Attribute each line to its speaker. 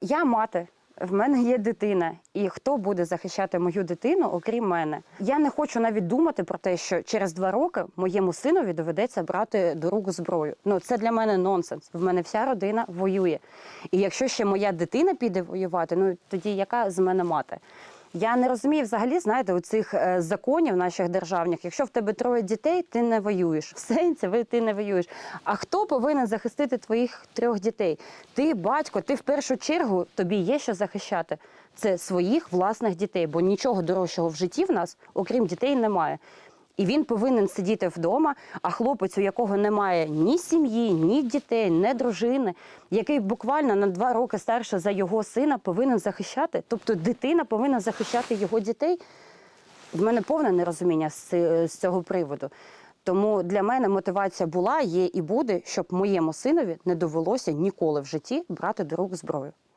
Speaker 1: Я мати. В мене є дитина, і хто буде захищати мою дитину, окрім мене? Я не хочу навіть думати про те, що через два роки моєму синові доведеться брати до рук зброю. Ну це для мене нонсенс. В мене вся родина воює. І якщо ще моя дитина піде воювати, ну тоді яка з мене мати? Я не розумію взагалі, знаєте, у цих е, законів наших державних. Якщо в тебе троє дітей, ти не воюєш. В сенсі ти не воюєш. А хто повинен захистити твоїх трьох дітей? Ти, батько, ти в першу чергу тобі є що захищати. Це своїх власних дітей, бо нічого дорожчого в житті в нас, окрім дітей, немає. І він повинен сидіти вдома, а хлопець, у якого немає ні сім'ї, ні дітей, ні дружини, який буквально на два роки старше за його сина, повинен захищати. Тобто дитина повинна захищати його дітей. В мене повне нерозуміння з цього приводу. Тому для мене мотивація була, є і буде, щоб моєму синові не довелося ніколи в житті брати до рук зброю.